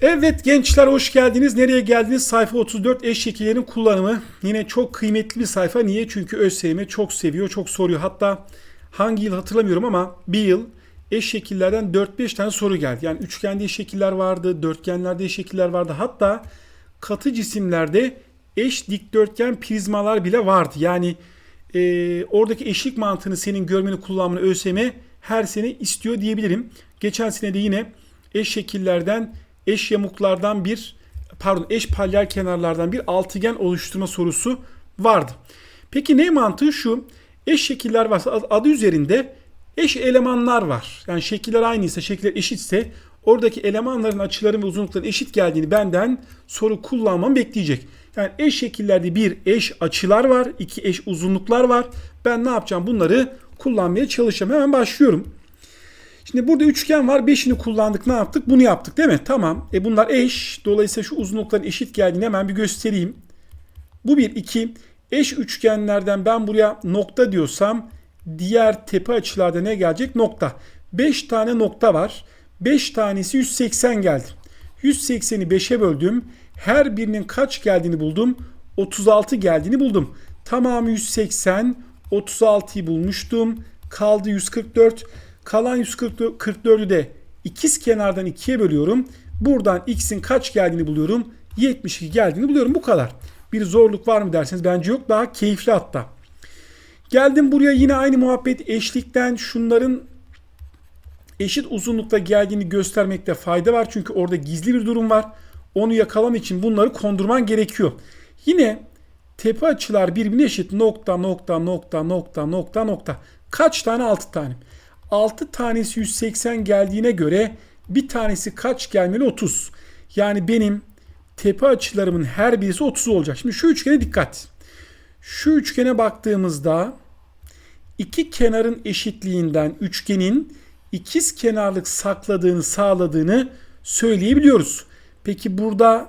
Evet gençler hoş geldiniz. Nereye geldiniz? Sayfa 34 eş şekillerin kullanımı. Yine çok kıymetli bir sayfa. Niye? Çünkü ÖSYM çok seviyor, çok soruyor. Hatta hangi yıl hatırlamıyorum ama bir yıl eş şekillerden 4-5 tane soru geldi. Yani üçgende eş şekiller vardı, dörtgenlerde eş şekiller vardı. Hatta katı cisimlerde eş dikdörtgen prizmalar bile vardı. Yani e, oradaki eşlik mantığını senin görmeni kullanmanı ÖSYM her sene istiyor diyebilirim. Geçen sene de yine eş şekillerden eş yamuklardan bir pardon eş palyal kenarlardan bir altıgen oluşturma sorusu vardı. Peki ne mantığı şu? Eş şekiller varsa adı üzerinde eş elemanlar var. Yani şekiller aynıysa, şekiller eşitse oradaki elemanların açıların ve uzunlukların eşit geldiğini benden soru kullanmamı bekleyecek. Yani eş şekillerde bir eş açılar var, iki eş uzunluklar var. Ben ne yapacağım? Bunları kullanmaya çalışacağım. Hemen başlıyorum. Şimdi burada üçgen var. Beşini kullandık. Ne yaptık? Bunu yaptık değil mi? Tamam. E bunlar eş. Dolayısıyla şu uzunlukların eşit geldiğini hemen bir göstereyim. Bu bir. iki. Eş üçgenlerden ben buraya nokta diyorsam diğer tepe açılarda ne gelecek? Nokta. 5 tane nokta var. 5 tanesi 180 geldi. 180'i 5'e böldüm. Her birinin kaç geldiğini buldum. 36 geldiğini buldum. Tamamı 180. 36'yı bulmuştum. Kaldı 144. Kalan 144'ü de ikiz kenardan 2'ye bölüyorum. Buradan x'in kaç geldiğini buluyorum. 72 geldiğini buluyorum. Bu kadar. Bir zorluk var mı derseniz bence yok. Daha keyifli hatta. Geldim buraya yine aynı muhabbet eşlikten şunların eşit uzunlukta geldiğini göstermekte fayda var. Çünkü orada gizli bir durum var. Onu yakalaman için bunları kondurman gerekiyor. Yine tepe açılar birbirine eşit. Nokta nokta nokta nokta nokta nokta. Kaç tane? 6 tane. 6 tanesi 180 geldiğine göre bir tanesi kaç gelmeli? 30. Yani benim tepe açılarımın her birisi 30 olacak. Şimdi şu üçgene dikkat. Şu üçgene baktığımızda iki kenarın eşitliğinden üçgenin ikiz kenarlık sakladığını sağladığını söyleyebiliyoruz. Peki burada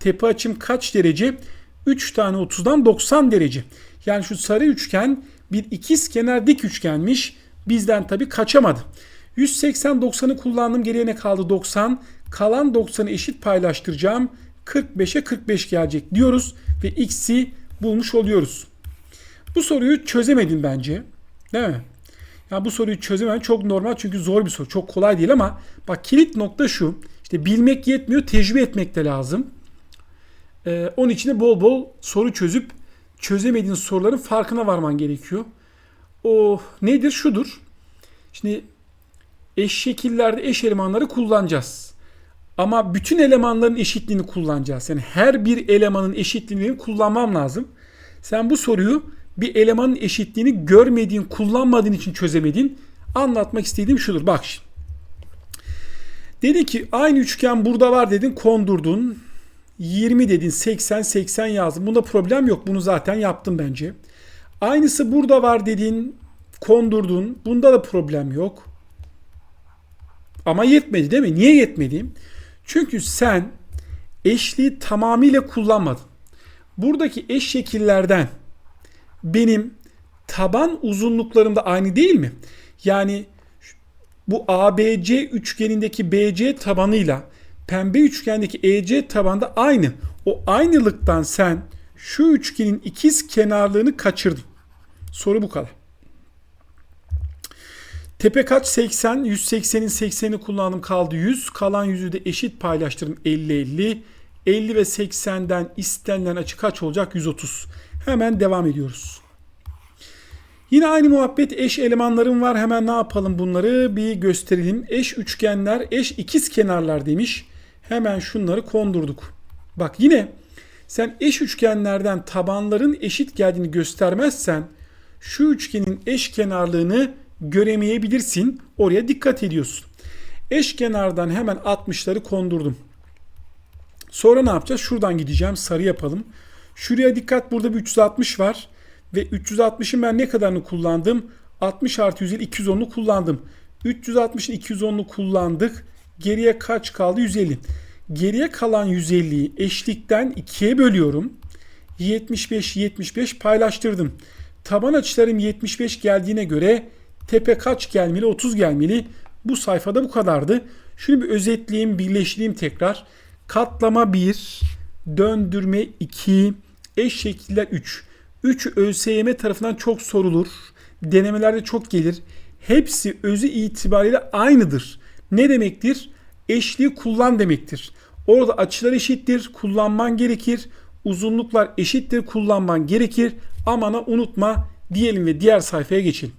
tepe açım kaç derece? 3 tane 30'dan 90 derece. Yani şu sarı üçgen bir ikiz kenar dik üçgenmiş. Bizden tabii kaçamadı. 180 90'ı kullandım. Geriye ne kaldı? 90. Kalan 90'ı eşit paylaştıracağım. 45'e 45 gelecek diyoruz ve x'i bulmuş oluyoruz. Bu soruyu çözemedin bence. Değil mi? Ya bu soruyu çözemem çok normal çünkü zor bir soru. Çok kolay değil ama bak kilit nokta şu. İşte bilmek yetmiyor, tecrübe etmek de lazım. Ee, onun için de bol bol soru çözüp çözemediğin soruların farkına varman gerekiyor. O nedir? Şudur. Şimdi eş şekillerde eş elemanları kullanacağız. Ama bütün elemanların eşitliğini kullanacağız. Yani her bir elemanın eşitliğini kullanmam lazım. Sen bu soruyu bir elemanın eşitliğini görmediğin, kullanmadığın için çözemedin. Anlatmak istediğim şudur. Bak şimdi. Dedi ki aynı üçgen burada var dedin, kondurdun. 20 dedin, 80, 80 yazdın. Bunda problem yok. Bunu zaten yaptım bence. Aynısı burada var dedin, kondurdun. Bunda da problem yok. Ama yetmedi değil mi? Niye yetmedi? Çünkü sen eşliği tamamıyla kullanmadın. Buradaki eş şekillerden benim taban uzunluklarım da aynı değil mi? Yani bu ABC üçgenindeki BC tabanıyla pembe üçgendeki EC tabanda aynı. O aynılıktan sen şu üçgenin ikiz kenarlığını kaçırdın. Soru bu kadar. Tepe kaç? 80. 180'in 80'ini kullandım kaldı 100. Kalan 100'ü de eşit paylaştırdım 50-50. 50 ve 80'den istenilen açı kaç olacak? 130. Hemen devam ediyoruz. Yine aynı muhabbet eş elemanlarım var. Hemen ne yapalım bunları bir gösterelim. Eş üçgenler, eş ikiz kenarlar demiş. Hemen şunları kondurduk. Bak yine sen eş üçgenlerden tabanların eşit geldiğini göstermezsen şu üçgenin eş kenarlığını göremeyebilirsin. Oraya dikkat ediyorsun. Eş kenardan hemen 60'ları kondurdum. Sonra ne yapacağız? Şuradan gideceğim. Sarı yapalım. Şuraya dikkat. Burada bir 360 var. Ve 360'ın ben ne kadarını kullandım? 60 artı 150 210'u kullandım. 360'ın 210'u kullandık. Geriye kaç kaldı? 150. Geriye kalan 150'yi eşlikten 2'ye bölüyorum. 75 75 paylaştırdım. Taban açılarım 75 geldiğine göre tepe kaç gelmeli? 30 gelmeli. Bu sayfada bu kadardı. Şunu bir özetleyeyim, birleştireyim tekrar. katlama 1, döndürme 2, eş şekiller 3. 3 ÖSYM tarafından çok sorulur. Denemelerde çok gelir. Hepsi özü itibariyle aynıdır. Ne demektir? Eşliği kullan demektir. Orada açılar eşittir, kullanman gerekir. Uzunluklar eşittir, kullanman gerekir. Amana unutma diyelim ve diğer sayfaya geçelim.